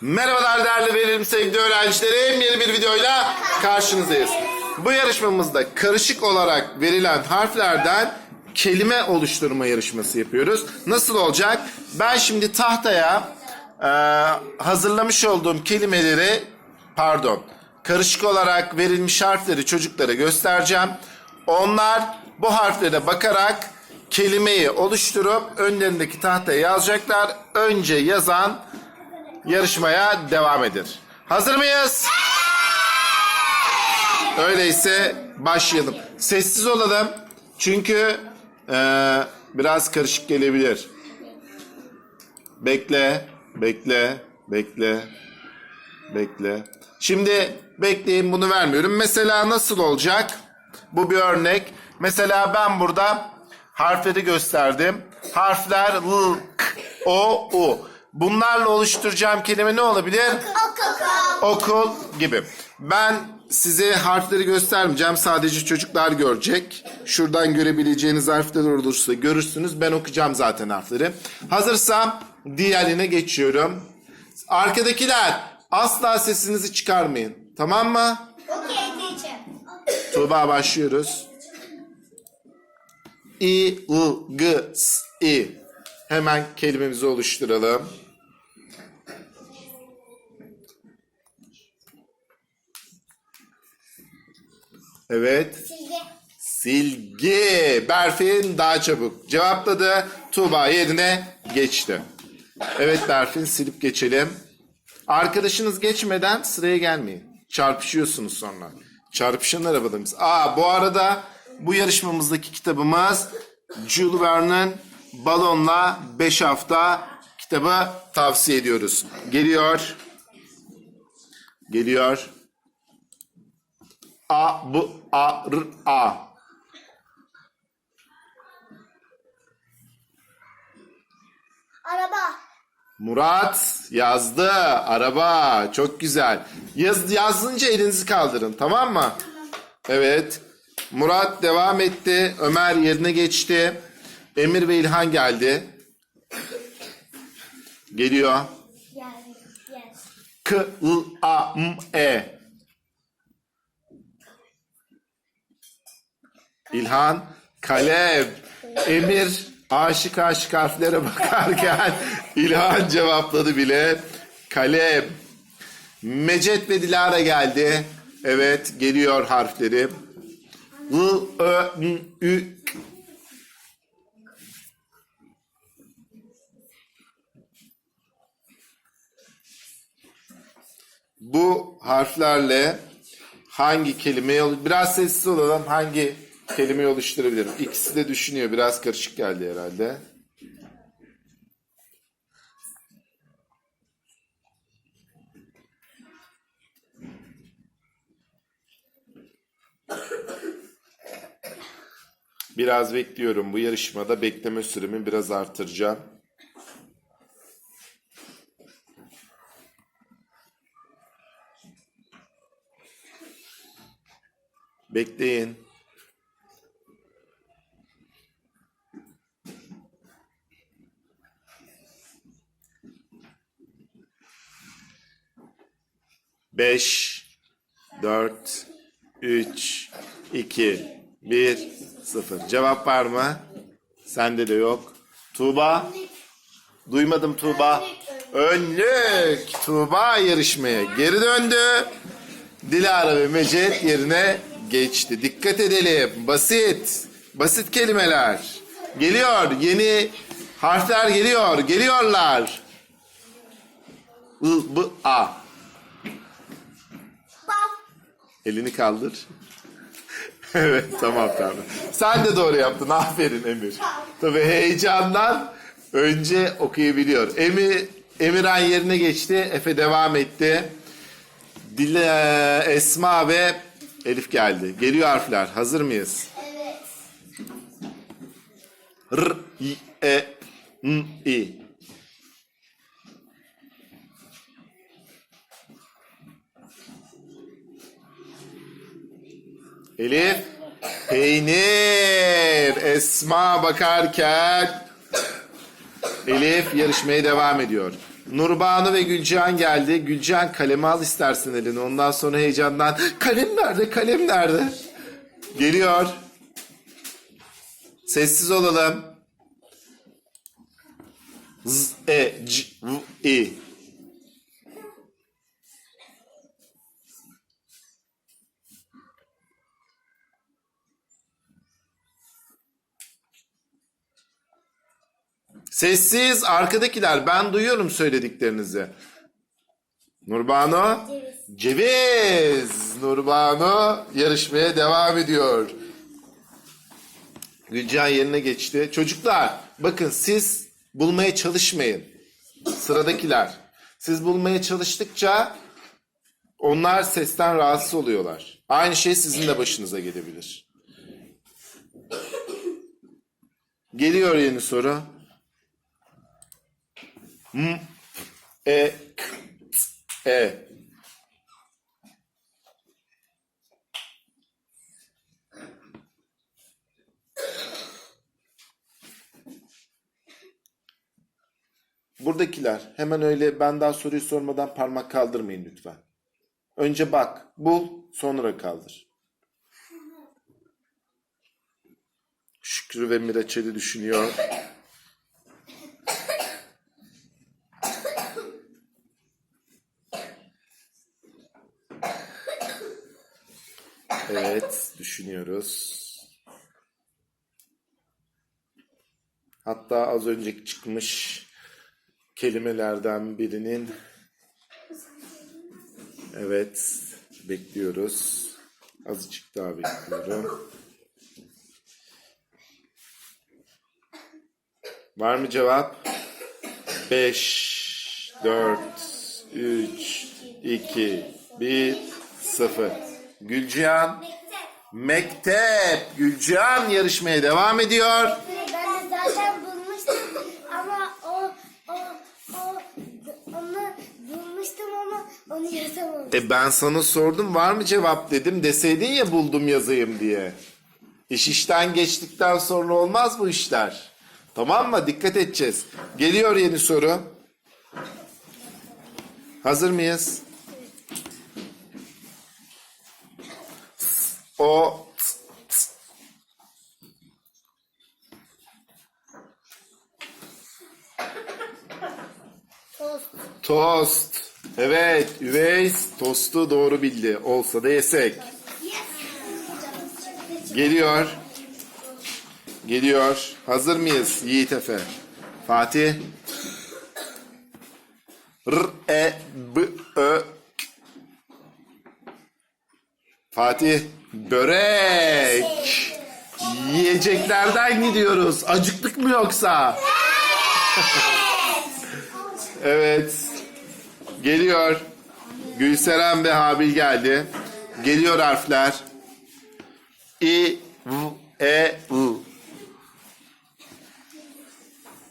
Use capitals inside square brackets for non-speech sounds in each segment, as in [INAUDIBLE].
Merhabalar değerli verim sevgili öğrencilerim. Yeni bir videoyla karşınızdayız. Bu yarışmamızda karışık olarak verilen harflerden kelime oluşturma yarışması yapıyoruz. Nasıl olacak? Ben şimdi tahtaya e, hazırlamış olduğum kelimeleri pardon karışık olarak verilmiş harfleri çocuklara göstereceğim. Onlar bu harflere bakarak kelimeyi oluşturup önlerindeki tahtaya yazacaklar. Önce yazan yarışmaya devam eder. Hazır mıyız? Öyleyse başlayalım. Sessiz olalım. Çünkü eee, biraz karışık gelebilir. Bekle, bekle, bekle, bekle. Şimdi bekleyin bunu vermiyorum. Mesela nasıl olacak? Bu bir örnek. Mesela ben burada harfleri gösterdim. Harfler L, K, O, U. Bunlarla oluşturacağım kelime ne olabilir? Okul gibi. Ben size harfleri göstermeyeceğim. Sadece çocuklar görecek. Şuradan görebileceğiniz harfler olursa görürsünüz. Ben okuyacağım zaten harfleri. Hazırsam diğerine geçiyorum. Arkadakiler asla sesinizi çıkarmayın. Tamam mı? Okey teacher. Tuğba başlıyoruz. İ, I, G, S, I. Hemen kelimemizi oluşturalım. Evet. Silgi. Silgi. Berfin daha çabuk cevapladı. Tuğba yerine geçti. Evet Berfin silip geçelim. Arkadaşınız geçmeden sıraya gelmeyin. Çarpışıyorsunuz sonra. Çarpışan arabadayız. Aa bu arada bu yarışmamızdaki kitabımız Jules Verne'in Balonla 5 hafta kitabı tavsiye ediyoruz. Geliyor. Geliyor. A, bu, a, r, a. Araba. Murat yazdı. Araba. Çok güzel. Yaz, yazınca elinizi kaldırın. Tamam mı? Evet. Murat devam etti. Ömer yerine geçti. Emir ve İlhan geldi. Geliyor. K, L, A, M, E. İlhan, kalem. Emir, aşık aşık harflere bakarken [LAUGHS] İlhan cevapladı bile. Kalem. Mecet ve Dilara geldi. Evet, geliyor harfleri. L, Ö, N, Ü. Bu harflerle hangi kelimeyi biraz sessiz olalım hangi kelimeyi oluşturabilirim? İkisi de düşünüyor biraz karışık geldi herhalde. Biraz bekliyorum. Bu yarışmada bekleme süremi biraz artıracağım. Bekleyin. Beş, dört, üç, iki, bir, sıfır. Cevap var mı? Sende de yok. Tuğba? Duymadım Tuğba. Önlük. Tuğba yarışmaya geri döndü. Dilara ve Mecet yerine geçti. Dikkat edelim. Basit. Basit kelimeler. Geliyor. Yeni harfler geliyor. Geliyorlar. I, B, A. Elini kaldır. [LAUGHS] evet tamam tamam. Sen de doğru yaptın. Aferin Emir. Tabii heyecandan önce okuyabiliyor. Emir, Emirhan yerine geçti. Efe devam etti. Dile, Esma ve Elif geldi. Geliyor harfler. Hazır mıyız? Evet. R, I, E, N, I. Elif. Peynir. Esma bakarken Elif yarışmaya devam ediyor. Nurbanu ve Gülcihan geldi. Gülcihan kalemi al istersen eline. Ondan sonra heyecandan kalem nerede kalem nerede? Geliyor. Sessiz olalım. Z, e, c, v, i. Sessiz arkadakiler ben duyuyorum söylediklerinizi. Nurbanu. Ceviz. Nurbanu yarışmaya devam ediyor. Gülcan yerine geçti. Çocuklar bakın siz bulmaya çalışmayın. Sıradakiler. Siz bulmaya çalıştıkça onlar sesten rahatsız oluyorlar. Aynı şey sizin de başınıza gelebilir. Geliyor yeni soru. M, e, k, e. Buradakiler hemen öyle ben daha soruyu sormadan parmak kaldırmayın lütfen. Önce bak, bul, sonra kaldır. Şükrü ve Miraçeli düşünüyor. Evet, düşünüyoruz. Hatta az önceki çıkmış kelimelerden birinin Evet, bekliyoruz. Azıcık daha bekliyorum. Var mı cevap? 5 4 3 2 1 0 Gülcihan Mektep Gülcihan yarışmaya devam ediyor. Ben zaten bulmuştum ama o o o onu bulmuştum ama onu yazamadım. E ben sana sordum var mı cevap dedim deseydin ya buldum yazayım diye. İş işten geçtikten sonra olmaz bu işler. Tamam mı? Dikkat edeceğiz. Geliyor yeni soru. Hazır mıyız? O Tost. Evet, Üveys tostu doğru bildi. Olsa da yesek. Geliyor. Geliyor. Hazır mıyız Yiğit Efe? Fatih. R, E, B, Ö. Fatih. Börek. Yiyeceklerden gidiyoruz. Acıktık mı yoksa? evet. Geliyor. Gülseren ve Habil geldi. Geliyor harfler. İ, V, E, U.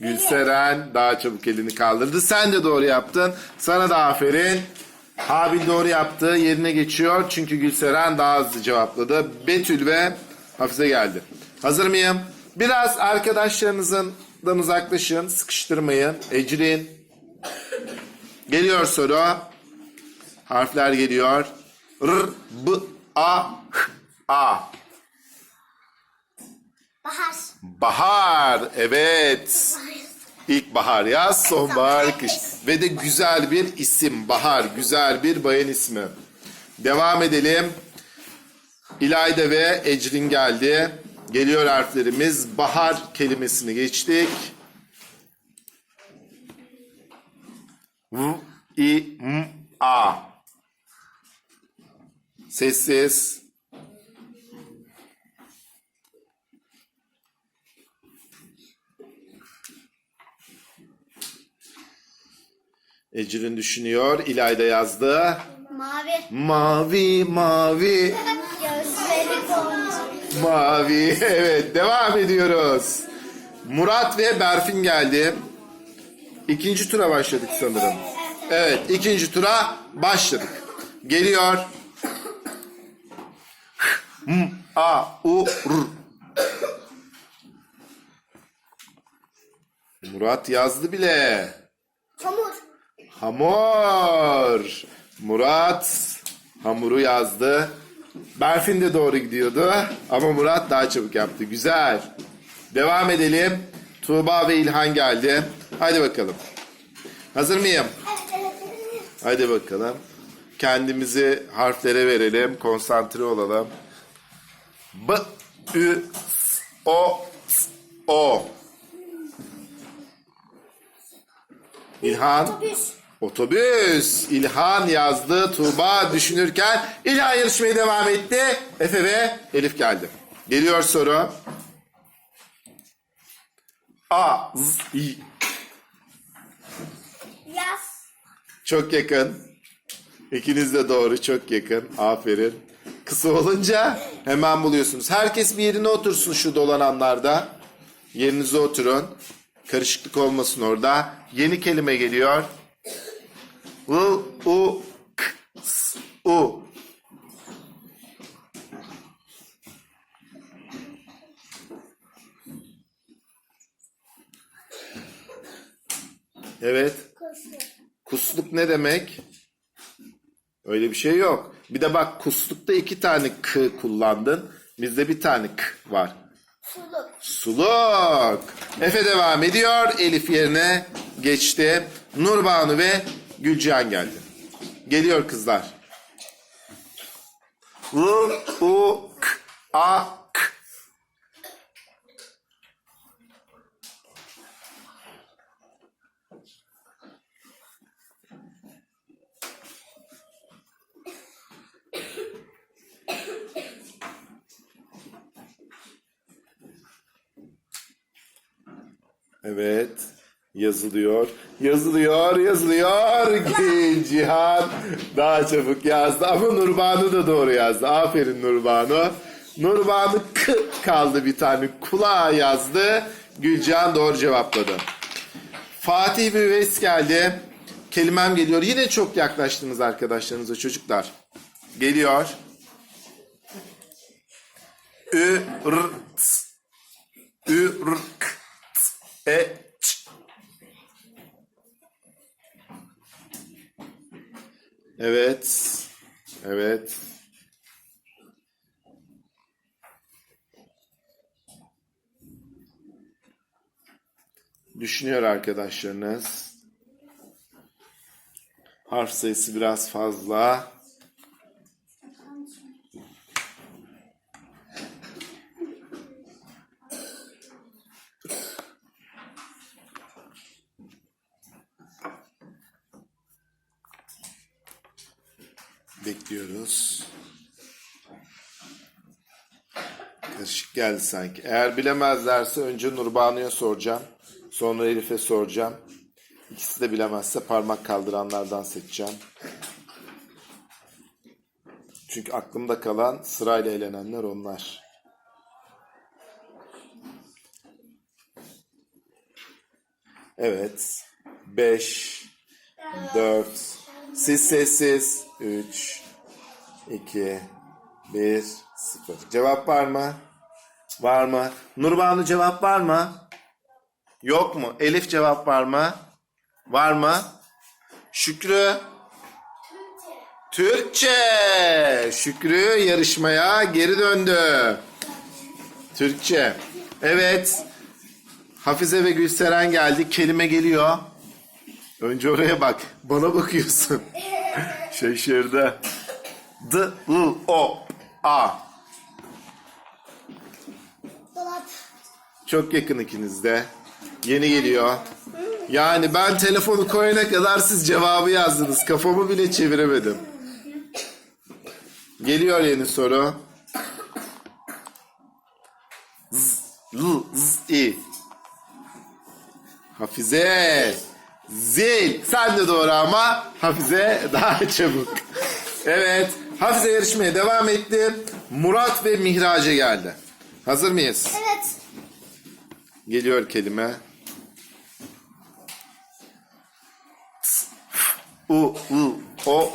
Gülseren daha çabuk elini kaldırdı. Sen de doğru yaptın. Sana da aferin. Habil doğru yaptı. Yerine geçiyor. Çünkü Gülseren daha hızlı cevapladı. Betül ve Hafize geldi. Hazır mıyım? Biraz arkadaşlarınızdan uzaklaşın. Sıkıştırmayın. Ecrin. Geliyor soru. Harfler geliyor. R, B, A, H, A. Bahar. Bahar, evet. İlkbahar yaz, sonbahar kış. Ve de güzel bir isim. Bahar, güzel bir bayan ismi. Devam edelim. İlayda ve Ecrin geldi. Geliyor harflerimiz. Bahar kelimesini geçtik. V, I, M, A. Sessiz. Ecrin düşünüyor. İlayda yazdı. Mavi. Mavi, mavi, Gözleri boncuk. mavi. Evet, devam ediyoruz. Murat ve Berfin geldi. İkinci tura başladık sanırım. Evet, ikinci tura başladık. Geliyor. M, A, U, R. Murat yazdı bile. Hamur. Murat hamuru yazdı. Berfin de doğru gidiyordu ama Murat daha çabuk yaptı. Güzel. Devam edelim. Tuğba ve İlhan geldi. Hadi bakalım. Hazır mıyım? Hadi bakalım. Kendimizi harflere verelim. Konsantre olalım. B, Ü, S, O, S, O. İlhan. Otobüs. Otobüs. İlhan yazdı. Tuğba düşünürken İlhan yarışmaya devam etti. Efe ve Elif geldi. Geliyor soru. A, Z, İ. Yaz. Çok yakın. İkiniz de doğru çok yakın. Aferin. Kısa olunca hemen buluyorsunuz. Herkes bir yerine otursun şu dolananlarda. Yerinize oturun. Karışıklık olmasın orada. Yeni kelime geliyor. U, u, k, s, u. Evet. Kusluk ne demek? Öyle bir şey yok. Bir de bak kuslukta iki tane k kullandın. Bizde bir tane k var. Suluk. Suluk. Efe devam ediyor. Elif yerine geçti. Nurbanu ve Gülcihan geldi. Geliyor kızlar. L, U, K, A, K. Evet. Yazılıyor. Yazılıyor, yazılıyor. Cihan daha çabuk yazdı ama Nurbanu da doğru yazdı. Aferin Nurbanu. Nurbanu k kaldı bir tane. Kulağa yazdı. Gülcihan doğru cevapladı. Fatih ve geldi. Kelimem geliyor. Yine çok yaklaştınız arkadaşlarınıza çocuklar. Geliyor. Ü, r, ts. Ü, r, k, ts. E, Evet. Evet. Düşünüyor arkadaşlarınız. Harf sayısı biraz fazla. Bekliyoruz. Karışık geldi sanki. Eğer bilemezlerse önce Nurbanu'ya soracağım. Sonra Elif'e soracağım. İkisi de bilemezse parmak kaldıranlardan seçeceğim. Çünkü aklımda kalan sırayla eğlenenler onlar. Evet. 5 4 Siz sessiz 3 2 1 0 Cevap var mı? Var mı? Nurbanu cevap var mı? Yok mu? Elif cevap var mı? Var mı? Şükrü? Türkçe. Şükrü yarışmaya geri döndü. Türkçe. Evet. Hafize ve Gülseren geldi. Kelime geliyor. Önce oraya bak. Bana bakıyorsun. [LAUGHS] Şaşırdı. D, L, O, A. Çok yakın ikiniz de. Yeni geliyor. Yani ben telefonu koyana kadar siz cevabı yazdınız. Kafamı bile çeviremedim. Geliyor yeni soru. Z, l, z, i. Hafize. Zil. Sen de doğru ama Hafize daha [LAUGHS] çabuk. Evet. Hafize yarışmaya devam etti. Murat ve Mihrace geldi. Hazır mıyız? Evet. Geliyor kelime. U, u, o.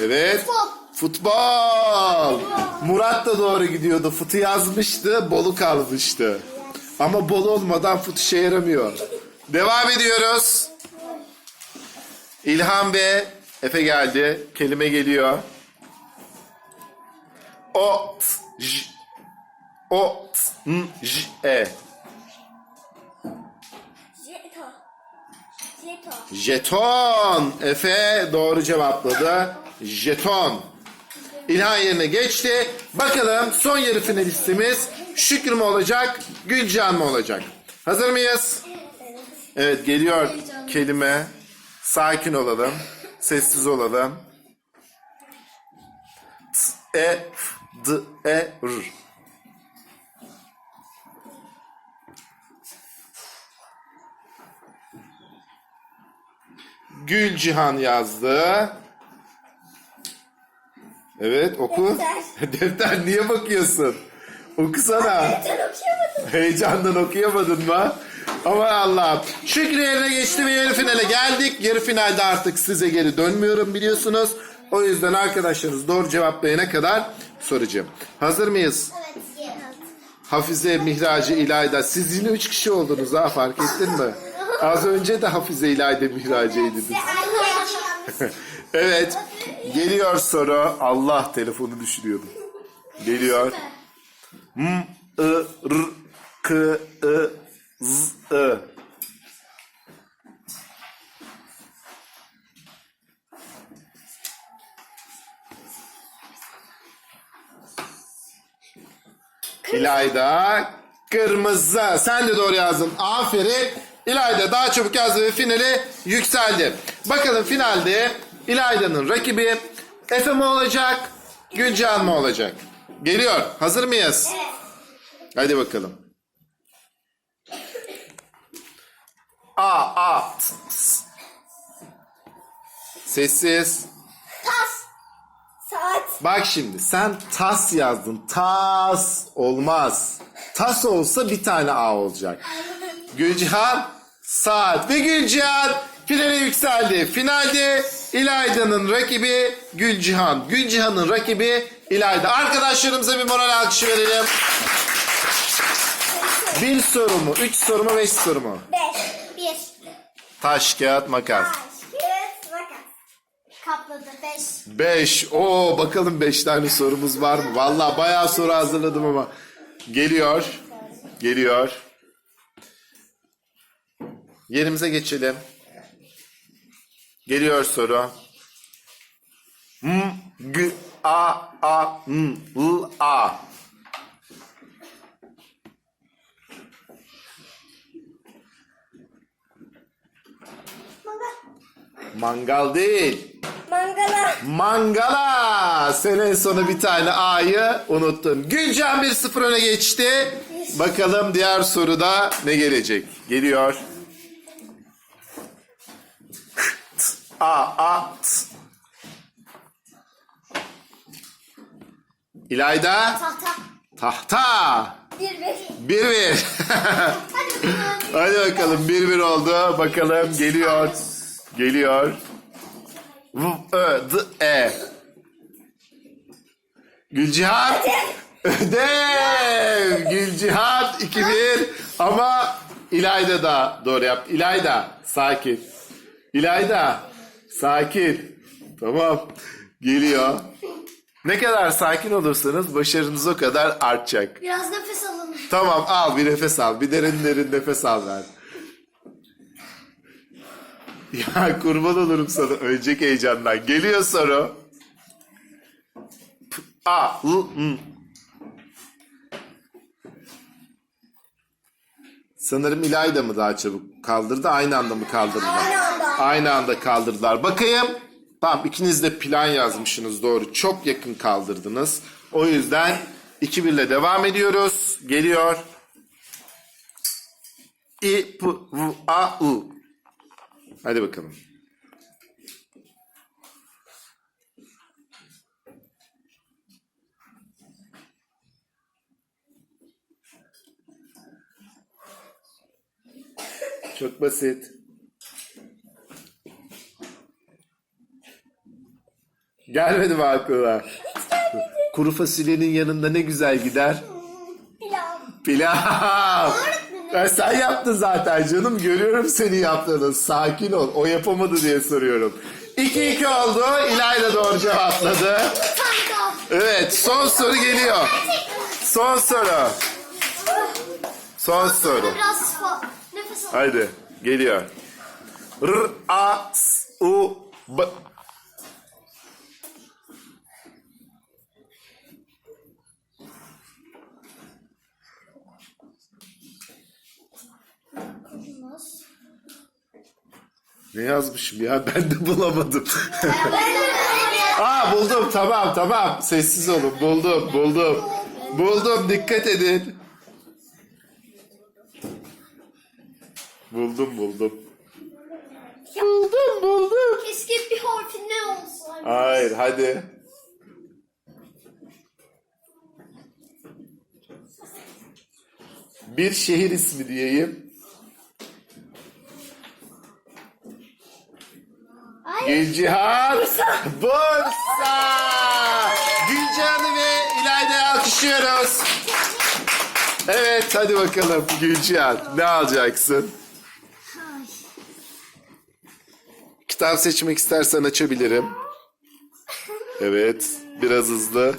Evet. Futbol. Murat da doğru gidiyordu. Futu yazmıştı, bolu kalmıştı. Ama bol olmadan fut işe yaramıyor. Devam ediyoruz. İlhan ve Efe geldi. Kelime geliyor. O, j, o, t, n, j, e. Jeto. Jeto. Jeton. Efe doğru cevapladı. Jeton. İlhan yerine geçti. Bakalım son yarı finalistimiz Şükrü mü olacak, Gülcan mı olacak? Hazır mıyız? Evet geliyor kelime. Sakin olalım. Sessiz olalım. T, e, f, d, e, r. Gül Cihan yazdı. Evet oku. Defter [LAUGHS] niye bakıyorsun? Okusana. Okuyamadım. Heyecandan okuyamadın mı? Ama Allah. Şükrü yerine geçti ve yarı finale geldik. Yarı finalde artık size geri dönmüyorum biliyorsunuz. O yüzden arkadaşlarınız doğru cevaplayana kadar soracağım. Hazır mıyız? Evet. Hafize, Mihracı, İlayda. Siz yine üç kişi oldunuz ha fark ettin mi? Az önce de Hafize, İlayda, Mihracı'ydınız. [LAUGHS] Evet. Geliyor soru. Allah telefonu düşürüyordum. Geliyor. M, I, R, K, I, Z, I. İlayda kırmızı. Sen de doğru yazdın. Aferin. İlayda daha çabuk yazdı ve finale yükseldi. Bakalım finalde İlayda'nın rakibi Efe mi olacak, Gülcan mı olacak? Geliyor. Hazır mıyız? Evet. Hadi bakalım. A, A, t, s. Sessiz. Tas. Saat. Bak şimdi sen tas yazdın. Tas olmaz. Tas olsa bir tane A olacak. Gülcihan saat ve Gülcihan finale yükseldi. Finalde İlayda'nın rakibi Gülcihan. Gülcihan'ın rakibi İlayda. Arkadaşlarımıza bir moral alkışı verelim. Bir soru mu? Üç soru mu? Beş soru mu? Beş. Bir. Taş, kağıt, makas. Taş. Kapladı. Beş. Beş. Oo bakalım beş tane sorumuz var mı? Vallahi bayağı soru hazırladım ama. Geliyor. Geliyor. Yerimize geçelim. Geliyor soru. M, G, A, A, N, L, A. Mangal değil. Mangala. Mangala. Sene sonu bir tane A'yı unuttun. Gülcan 1-0 öne geçti. Bakalım diğer soruda ne gelecek? Geliyor. A, A, t. İlayda. Tahta. Tahta. Bir. Bir. 1-1. Hadi bakalım. [LAUGHS] Hadi bakalım 1-1 oldu. Bakalım geliyor. Geliyor. V, Ö, D, E. Gülcihan. Ödev. Gülcihan 2-1. Ama İlayda da doğru yaptı. İlayda sakin. İlayda sakin. Tamam. Geliyor. Ne kadar sakin olursanız başarınız o kadar artacak. Biraz nefes alın. Tamam al bir nefes al. Bir derin derin nefes al ver. Ya kurban olurum sana önceki heyecandan. Geliyor soru. P- A, L, M. Sanırım İlayda mı daha çabuk kaldırdı? Aynı anda mı kaldırdılar? Aynı anda. Aynı anda kaldırdılar. Bakayım. Tamam ikiniz de plan yazmışsınız doğru. Çok yakın kaldırdınız. O yüzden 2-1 ile devam ediyoruz. Geliyor. İ, P, V, A, U. Hadi bakalım. Çok basit. Gelmedi mi aklına? Kuru fasulyenin yanında ne güzel gider. Pilav. Pilav. Ya sen yaptın zaten canım. Görüyorum seni yaptığını. Sakin ol. O yapamadı diye soruyorum. 2-2 oldu. İlayda doğru cevapladı. Evet son soru geliyor. Son soru. Son soru. Haydi geliyor. R A S U B Ne yazmışım ya [LAUGHS] ben de bulamadım. [LAUGHS] Aa buldum tamam tamam sessiz olun buldum buldum. Buldum dikkat edin. Buldum buldum. Buldum buldum. Keşke bir harfi ne olsaydı. Hayır hadi. Bir şehir ismi diyeyim. Gülcihan Bursa. Gülcihan'ı ve İlayda'yı alkışlıyoruz. Evet hadi bakalım Gülcihan ne alacaksın? Kitap seçmek istersen açabilirim. Evet biraz hızlı.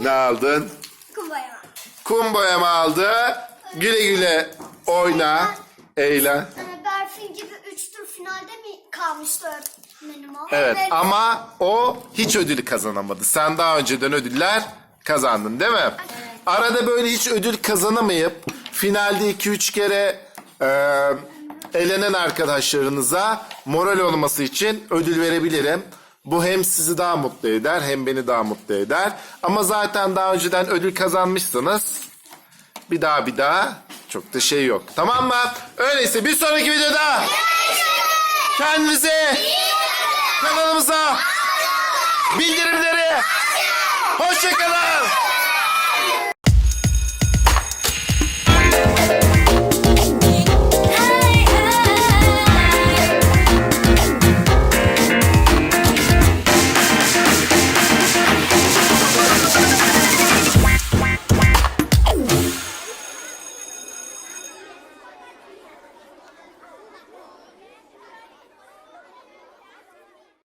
Ne aldın? Kumbaya. Kum boyama aldı. Güle güle oyna. Eğlen. Ee, Berfin gibi üç tur finalde mi kalmıştı öğretmenim o? Evet ama o hiç ödül kazanamadı. Sen daha önceden ödüller kazandın değil mi? Arada böyle hiç ödül kazanamayıp finalde 2-3 kere e, elenen arkadaşlarınıza moral olması için ödül verebilirim. Bu hem sizi daha mutlu eder hem beni daha mutlu eder. Ama zaten daha önceden ödül kazanmışsınız. Bir daha bir daha çok da şey yok. Tamam mı? Öyleyse bir sonraki videoda kendinize, kanalımıza, bildirimleri, hoşçakalın.